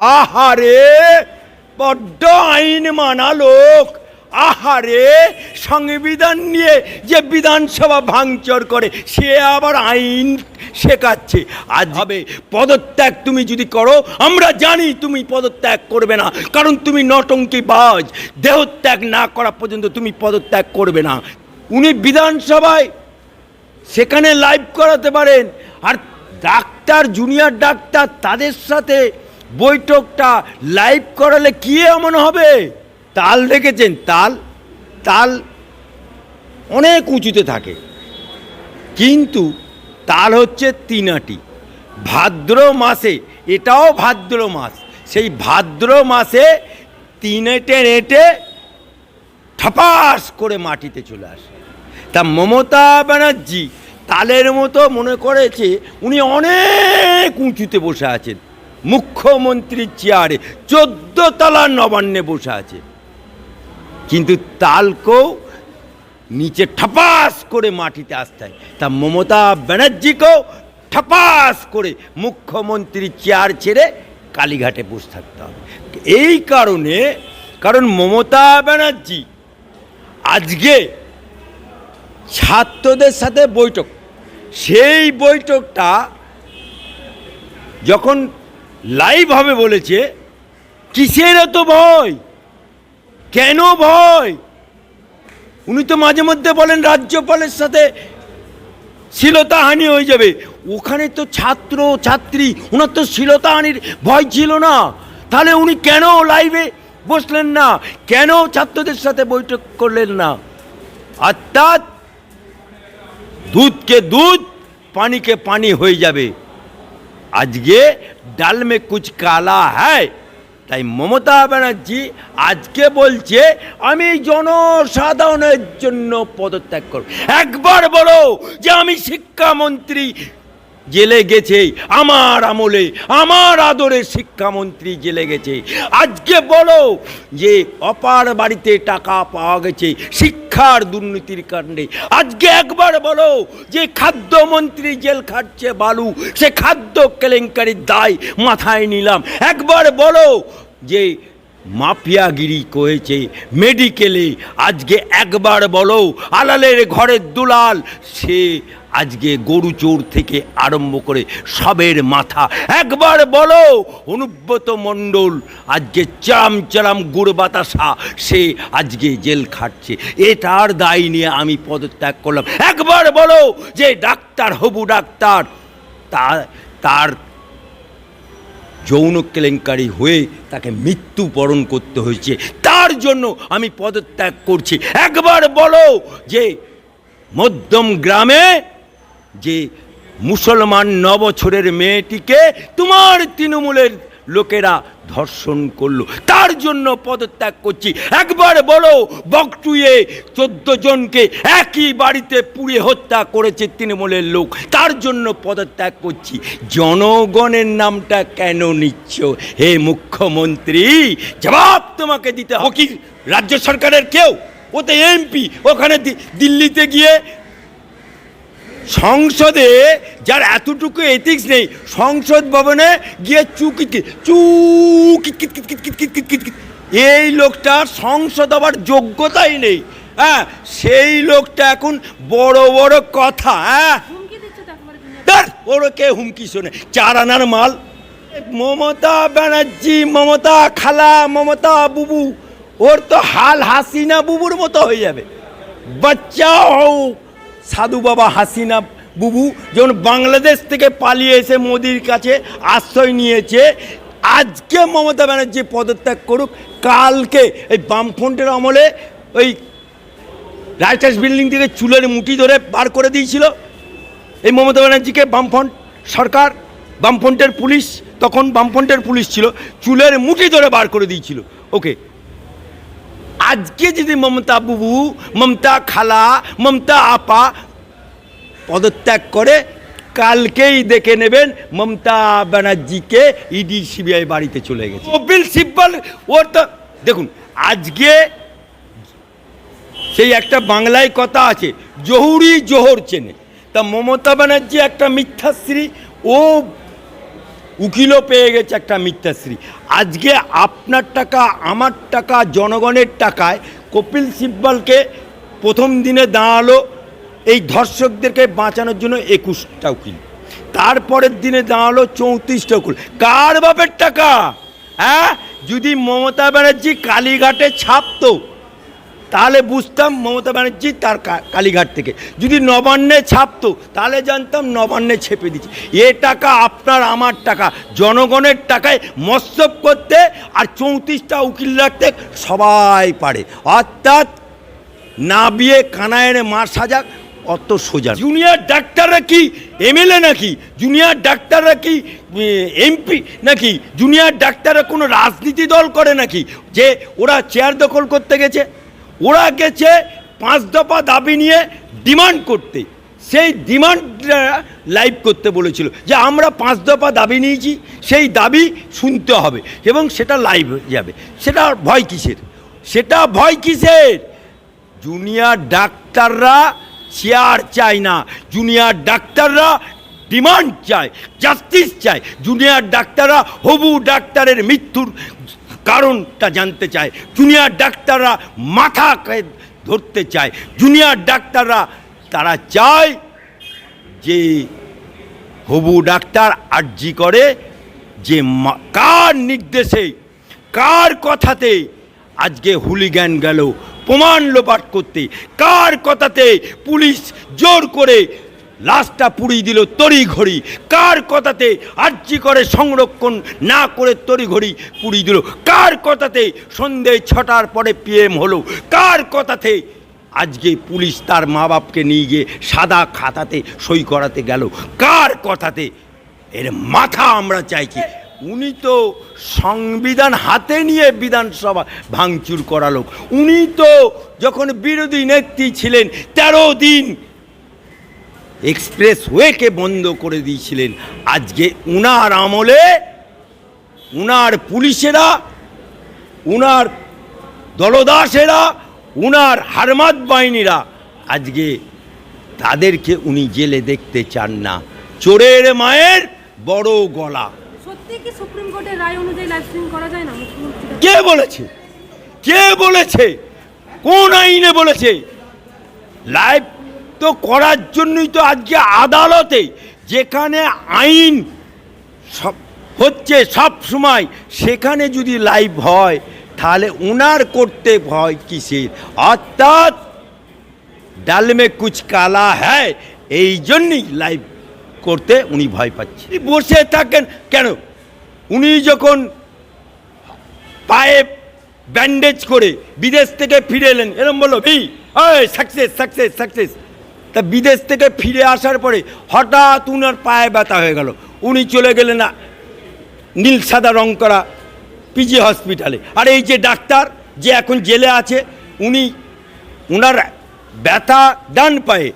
আহারে, বড্ড আইন মানা লোক। আহারে, সংবিধান নিয়ে যে বিধানসভা ভাঙচুর করে, সে আবার আইন শেখাচ্ছে। আজ হবে, পদত্যাগ তুমি যদি করো, আমরা জানি তুমি পদত্যাগ করবে না, কারণ তুমি নটঙ্কি বাজ। দেহত্যাগ না করা পর্যন্ত তুমি পদত্যাগ করবে না। উনি বিধানসভায় সেখানে লাইভ করাতে পারেন, আর ডাক্তার, জুনিয়র ডাক্তার তাদের সাথে বৈঠকটা লাইভ করালে কি এমন হবে? তাল দেখেছেন, তাল তাল অনেক উঁচুতে থাকে। কিন্তু তাল হচ্ছে তিনাটি। ভাদ্র মাসে, এটাও ভাদ্র মাস, সেই ভাদ্র মাসে তিনেটে নেটে ঠাপাস করে মাটিতে চলে আসে। তা মমতা ব্যানার্জি তালের মতো মনে করেছে, উনি অনেক উঁচুতে বসে আছেন। মুখ্যমন্ত্রীর চেয়ারে চোদ্দ তলা নবান্নে বসে আছে। কিন্তু তালকেও নিচে ঠাপাস করে মাটিতে আসতে হয়। তা মমতা ব্যানার্জিকেও ঠাপাস করে মুখ্যমন্ত্রীর চেয়ার ছেড়ে কালীঘাটে বসে থাকতে হবে। এই কারণে, কারণ মমতা ব্যানার্জি আজকে ছাত্রদের সাথে বৈঠক। সেই বৈঠকটা যখন লাইভ হবে বলেছে। কিসের এত ভয়? কেন ভয়? উনি তো মাঝে মধ্যে বলেন রাজ্যপালের সাথে শিলতাহানি হয়ে যাবে। ওখানে তো ছাত্র, ছাত্রী, ওনার তো শিলতাহানির ভয় ছিল না। তাহলে উনি কেন লাইভে বসলেন না? কেন ছাত্রদের সাথে বৈঠক করলেন না? অর্থাৎ দুধকে দুধ, পানিকে পানি হয়ে যাবে। আজকে ডাল মে কুচ কালা হ্যায়। তাই মমতা ব্যানার্জি আজকে বলছে, আমি জনসাধারণের জন্য পদত্যাগ করব। একবার বলো যে আমি শিক্ষামন্ত্রী জেলে গেছে। আমার আমলে, আমার আদরের শিক্ষামন্ত্রী জেলে গেছে। আজকে বলো যে অপার বাড়িতে টাকা পাওয়া গেছে শিক্ষার দুর্নীতির কারণে। আজকে একবার বলো যে খাদ্যমন্ত্রী জেল খাটছে বালু, সে খাদ্য কেলেঙ্কারির দায় মাথায় নিলাম। একবার বলো যে মাফিয়াগিরি করেছে মেডিকেলে, আজকে একবার বলো আলালের ঘরের দুলাল, সে আজকে গরু চোর থেকে আরম্ভ করে সবের মাথা। একবার বলো, অনুব্রত মণ্ডল, আজকে চাম চারাম গুড় বাতাসা, সে আজকে জেল খাটছে। এটার দায় নিয়ে আমি পদত্যাগ করলাম। একবার বলো যে ডাক্তার, হবু ডাক্তার তার তার যৌন কেলেঙ্কারি হয়ে তাকে মৃত্যু বরণ করতে হয়েছে। তার জন্য আমি পদত্যাগ করছি। একবার বলো যে মধ্যম গ্রামে যে মুসলমান নবছরের মেয়েটিকে তোমার তৃণমূলের লোকেরা ধর্ষণ করল। তার জন্য পদত্যাগ করছি। একবার বলো বকটুয়ে চোদ্দ জনকে একই বাড়িতে পুড়িয়ে হত্যা করেছে তৃণমূলের লোক। তার জন্য পদত্যাগ করছি। জনগণের নামটা কেন নিচ্ছ? হে মুখ্যমন্ত্রী, জবাব তোমাকে দিতে হকি রাজ্য সরকারের কেউ? ওতে এমপি, ওখানে দিল্লিতে গিয়ে সংসদে যার এতটুকু এথিক্স নেই সংসদ ভবনে গিয়ে চুকি চুকি এই লোকটা সংসদ আবার যোগ্যতাই নেই হ্যাঁ? সেই লোকটা এখন বড় বড় কথা হ্যাঁ? ওরা কে হুমকি শোনে? চার আনার মাল মমতা ব্যানার্জি মমতা খালা মমতা বুবু ওর তো হাল হাসিনা বুবুর মতো হয়ে যাবে। বাচ্চা হোক সাধু বাবা হাসিনা বুবু যখন বাংলাদেশ থেকে পালিয়ে এসে মোদির কাছে আশ্রয় নিয়েছে, আজকে মমতা ব্যানার্জি পদত্যাগ করুক, কালকে এই বামফ্রন্টের আমলে ওই রাইটার্স বিল্ডিং থেকে চুলের মুঠি ধরে বার করে দিয়েছিল এই মমতা ব্যানার্জিকে বামফ্রন্ট সরকার, বামফ্রন্টের পুলিশ, তখন বামফ্রন্টের পুলিশ ছিল, চুলের মুঠি ধরে বার করে দিয়েছিল। ওকে আজকে যদি মমতা বুবু, মমতা খালা, মমতা আপা পদত্যাগ করে, কালকেই দেখে নেবেন মমতা ব্যানার্জিকে ইডি সিবিআই বাড়িতে চলে গেছে। কপিল সিব্বল, ওর তো, দেখুন, আজকে সেই একটা বাংলায় কথা আছে, জহুরি জোহর চেনে। তা মমতা ব্যানার্জি একটা মিথ্যাশ্রী, ও উকিলও পেয়ে গেছে একটা মিথ্যাশ্রী। আজকে আপনার টাকা, আমার টাকা, জনগণের টাকায় কপিল সিব্বলকে প্রথম দিনে দাঁড়াল এই ধর্ষকদেরকে বাঁচানোর জন্য একুশটা উকিল। তারপরের দিনে দাঁড়াল চৌত্রিশটা উকিল। কার বাপের টাকা? হ্যাঁ? যদি মমতা ব্যানার্জি কালীঘাটে ছাপতো তাহলে বুঝতাম মমতা ব্যানার্জি তার কালীঘাট থেকে। যদি নবান্নে ছাপতো, তাহলে জানতাম নবান্নে ছেপে দিচ্ছে এ টাকা আপনার, আমার টাকা। জনগণের টাকায় মৎস্যব করতে আর চৌত্রিশটা উকিল রাখতে সবাই পারে। অর্থাৎ না বিয়ে কানায়ের মার সাজাক অত সোজা জুনিয়র ডাক্তাররা কি এমএলএ নাকি? জুনিয়র ডাক্তাররা কি এমপি নাকি? জুনিয়র ডাক্তাররা কোনো রাজনীতি দল করে নাকি? যে ওরা চেয়ার দখল করতে গেছে? ওরা গেছে পাঁচ দফা দাবি নিয়ে ডিমান্ড করতে। সেই ডিমান্ড লাইভ করতে বলেছিল যে আমরা পাঁচ দফা দাবি নিয়েছি, সেই দাবি শুনতে হবে এবং সেটা লাইভ হয়ে যাবে। সেটা ভয় কিসের? সেটা ভয় কিসের? জুনিয়র ডাক্তাররা চেয়ার চায় না। জুনিয়র ডাক্তাররা ডিমান্ড চায়, জাস্টিস চায়। জুনিয়র ডাক্তাররা হবু ডাক্তারের মৃত্যুর কারণটা জানতে চায়। জুনিয়র ডাক্তাররা মাথাকে ধরতে চায়। জুনিয়র ডাক্তাররা, তারা চায় যে হবু ডাক্তার আর্জি করে যে কার নির্দেশে, কার কথাতে আজকে হুলিগ্যান গেল, প্রমাণ লোপাট করতে, কার কথাতে পুলিশ জোর করে লাশটা পুড়িয়ে দিল তড়ি ঘড়ি কার কথাতে আর্জি করে সংরক্ষণ না করে তড়ি ঘড়ি পুড়িয়ে দিল? কার কথাতে সন্ধে ছটার পরে পিএম হলো? কার কথাতে আজকে পুলিশ তার মা বাপকে নিয়ে গিয়ে সাদা খাতাতে সই করাতে গেল? কার কথাতে? এর মাথা আমরা চাইছি উনি তো সংবিধান হাতে নিয়ে বিধানসভা ভাঙচুর করা লোক উনি তো যখন বিরোধী নেত্রী ছিলেন, তেরো দিন এক্সপ্রেস ওয়েকে বন্ধ করে দিয়েছিলেন। আজকে উনার আমলে উনার পুলিশেরা উনার দলদাসেরা উনার হারমাত বাহিনীরা আজকে তাদেরকে উনি জেলে দেখতে চান না। চোরের মায়ের বড় গলা। কে বলেছে? কে বলেছে? কোন আইনে বলেছে? লাইভ তো করার জন্যই তো আজকে আদালতে যেখানে আইন সব হচ্ছে সব সময়, সেখানে যদি লাইভ হয়, তাহলে উনার করতে ভয় কিসের? অর্থাৎ ডালমে কুচ কালা হ্যায়, এই জন্যই লাইভ করতে উনি ভয় পাচ্ছে। বসে থাকেন কেন? উনি যখন পায়ে ব্যান্ডেজ করে বিদেশ থেকে ফিরে এলেন, এরম বলল সাকসেস সাকসেস সাকসেস তা বিদেশ থেকে ফিরে আসার পরে হঠাৎ উনার পায়ে ব্যথা হয়ে গেল। উনি চলে গেলেন নীল সাদা রং করা পিজি হসপিটালে। আর এই যে ডাক্তার যে এখন জেলে আছে, উনি উনার ব্যথা ডান পায়ে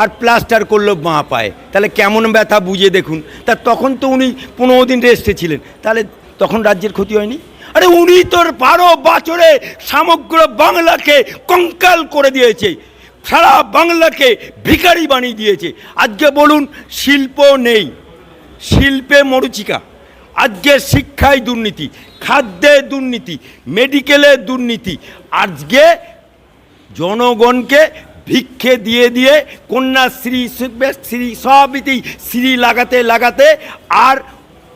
আর প্লাস্টার করল বাঁ পায়ে। তাহলে কেমন ব্যথা বুঝে দেখুন। তা তখন তো উনি পনেরো দিন রেস্টে ছিলেন। তাহলে তখন রাজ্যের ক্ষতি হয়নি? আরে উনি তোর বারো বছরে সমগ্র বাংলাকে কঙ্কাল করে দিয়েছে। সারা বাংলাকে ভিখারি বানিয়ে দিয়েছে। আজকে বলুন, শিল্প নেই। শিল্পে মরুচিকা। আজকে শিক্ষায় দুর্নীতি, খাদ্যে দুর্নীতি, মেডিকেলে দুর্নীতি। আজকে জনগণকে ভিক্ষে দিয়ে দিয়ে কন্যাশ্রী শ্রী সবইতেই শ্রী লাগাতে লাগাতে আর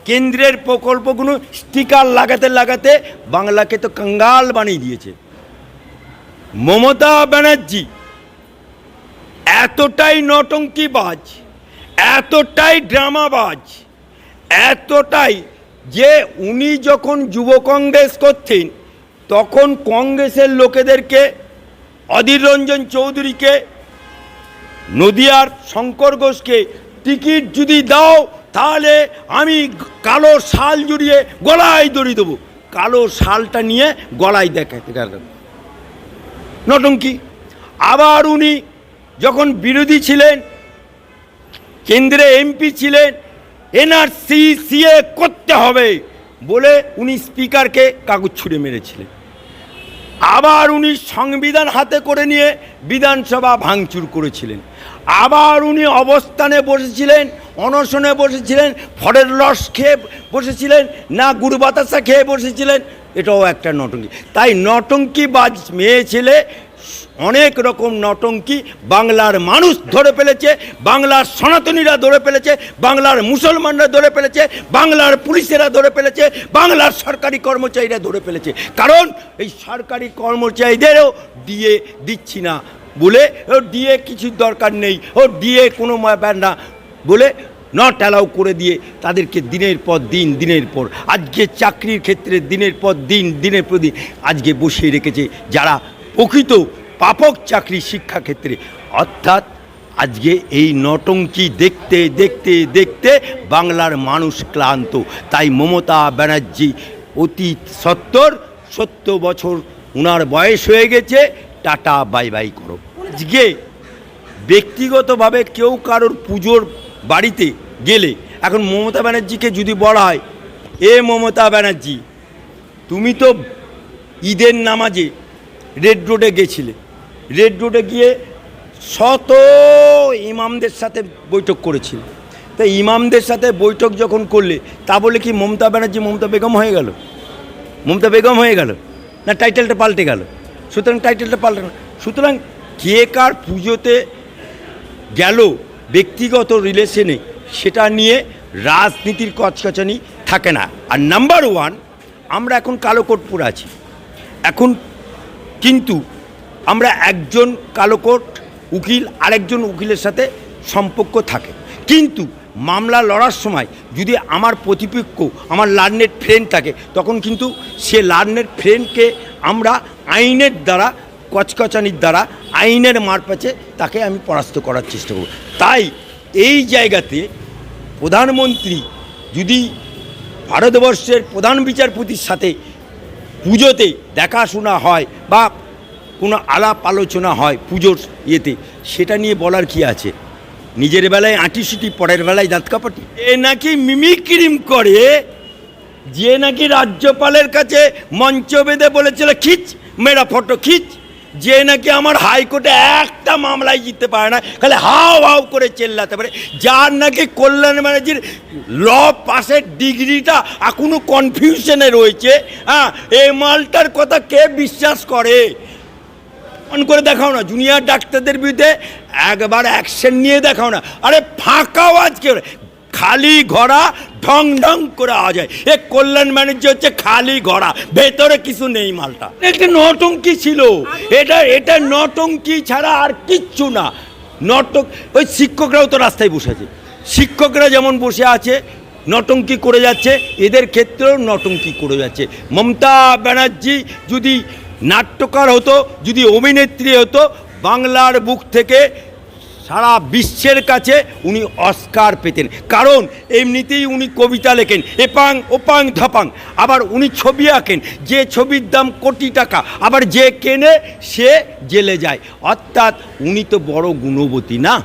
কেন্দ্রের প্রকল্পগুলো স্টিকার লাগাতে লাগাতে বাংলাকে তো কাঙ্গাল বানিয়ে দিয়েছে। মমতা ব্যানার্জি এতটাই নটঙ্কিবাজ, এতটাই ড্রামাবাজ, এতটাই যে উনি যখন যুব কংগ্রেস করতেন, তখন কংগ্রেসের লোকেদেরকে অধীর রঞ্জন চৌধুরীকে, নদিয়ার শঙ্কর ঘোষকে টিকিট যদি দাও, তাহলে আমি কালো শাল জুড়িয়ে গলায় দড়ি দেবো। কালো শালটা নিয়ে গলায় দেখাতে গেলেন। নটঙ্কি। আবার উনি যখন বিরোধী ছিলেন, কেন্দ্রে এমপি ছিলেন, এনআরসি, সিএ করতে হবে বলে উনি স্পিকারকে কাগজ ছুঁড়ে মেরেছিলেন। আবার উনি সংবিধান হাতে করে নিয়ে বিধানসভা ভাঙচুর করেছিলেন। আবার উনি অবস্থানে বসেছিলেন, অনশনে বসেছিলেন ফরের রস খেয়ে বসেছিলেন, না গুড় বাতাসা খেয়ে বসেছিলেন, এটাও একটা নটঙ্কি। তাই নটঙ্কি বাজ মেয়ে ছেলে অনেক রকম নটঙ্কি বাংলার মানুষ ধরে ফেলেছে, বাংলার সনাতনীরা ধরে ফেলেছে, বাংলার মুসলমানরা ধরে ফেলেছে, বাংলার পুলিশেরা ধরে ফেলেছে, বাংলার সরকারি কর্মচারীরা ধরে ফেলেছে। কারণ এই সরকারি কর্মচারীদেরও দিয়ে দিচ্ছি না বলে, ও দিয়ে কিছু দরকার নেই, ও দিয়ে কোনো ব্যাপার না বলে নট অ্যালাউ করে দিয়ে তাদেরকে দিনের পর দিন, দিনের পর, আজকে চাকরির ক্ষেত্রে দিনের পর দিন, দিনের পর দিন, আজকে বসিয়ে রেখেছে যারা প্রকৃত পাপক চাকরি শিক্ষাক্ষেত্রে। অর্থাৎ আজকে এই নটঙ্কি দেখতে দেখতে দেখতে বাংলার মানুষ ক্লান্ত। তাই মমতা ব্যানার্জি অতি সত্তর সত্তর বছর ওনার বয়স হয়ে গেছে, টাটা, বাই বাই করো। আজকে ব্যক্তিগতভাবে কেউ কারোর পুজোর বাড়িতে গেলে, এখন মমতা ব্যানার্জিকে যদি বলা হয়, এ মমতা ব্যানার্জি, তুমি তো ঈদের নামাজে রেড রোডে গেছিলে। রেড রোডে গিয়ে শত ইমামদের সাথে বৈঠক করেছিল। তা ইমামদের সাথে বৈঠক যখন করলে, তা বলে কি মমতা ব্যানার্জি, মমতা বেগম হয়ে গেল? মমতা বেগম হয়ে গেল? না টাইটেলটা পাল্টে গেল? সুতরাং টাইটেলটা পাল্টে না সুতরাং কে কার পুজোতে গেল ব্যক্তিগত রিলেশনে, সেটা নিয়ে রাজনীতির কচকচানি থাকে না। আর নাম্বার ওয়ান, আমরা এখন কালো কোট পরে আছি। এখন কিন্তু আমরা একজন কালো কোট উকিল, আরেকজন উকিলের সাথে সম্পর্ক থাকে। কিন্তু মামলা লড়ার সময় যদি আমার প্রতিপক্ষ, আমার লার্নের ফ্রেন্ড থাকে, তখন কিন্তু সে লার্নের ফ্রেন্ডকে আমরা আইনের দ্বারা, কচকচানির দ্বারা, আইনের মারপ্যাচে তাকে আমি পরাস্ত করার চেষ্টা করব। তাই এই জায়গাতে প্রধানমন্ত্রী যদি ভারতবর্ষের প্রধান বিচারপতির সাথে পুজোতে দেখাশোনা হয় বা কোনো আলাপ আলোচনা হয় পুজোর ইয়েতে, সেটা নিয়ে বলার কি আছে? নিজের বেলায় আঁটিসুটি পরের বেলায় দাঁত কাপাটি এ নাকি মিমিক্রিম করে, যে নাকি রাজ্যপালের কাছে মঞ্চ বেঁধে বলেছিল, খিচ, মেরা ফটো খিচ। যে নাকি আমার হাইকোর্টে একটা মামলায় জিততে পারে না, খালি হাও হাও করে চেল্লাতে পারে। যার নাকি কল্যাণ ব্যানার্জির ল পাসের ডিগ্রিটা এখনও কনফিউশনে রয়েছে হ্যাঁ এই মালটার কথা কে বিশ্বাস করে? অন করে দেখাও না জুনিয়র ডাক্তারদের বিরুদ্ধে একবার অ্যাকশন নিয়ে দেখাও না। আরে ফাঁকাও আজকে। খালি ঘোড়া ঢং ঢং করে আওয়া যায়। এ কল্যাণ ব্যানার্জি হচ্ছে খালি ঘোড়া। ভেতরে কিছু নেই মালটা। একটা নটঙ্কি ছিল। এটা এটা নটঙ্কি ছাড়া আর কিচ্ছু না। নটক, ওই শিক্ষকরাও তো রাস্তায় বসে আছে। শিক্ষকরা যেমন বসে আছে, নটঙ্কি করে যাচ্ছে, এদের ক্ষেত্রেও নটঙ্কি করে যাচ্ছে। মমতা ব্যানার্জি যদি নাট্যকার হতো, যদি অভিনেত্রী হতো, বাংলার বুক থেকে সারা বিশ্বের কাছে উনি অস্কার পেতেন। কারণ এমনিতেই উনি কবিতা লেখেন, এপাং, ওপাং, ধাপাং। আবার উনি ছবি আঁকেন, যে ছবির দাম কোটি টাকা। আবার যে কেনে, সে জেলে যায়। অর্থাৎ উনি তো বড় গুণবতী না?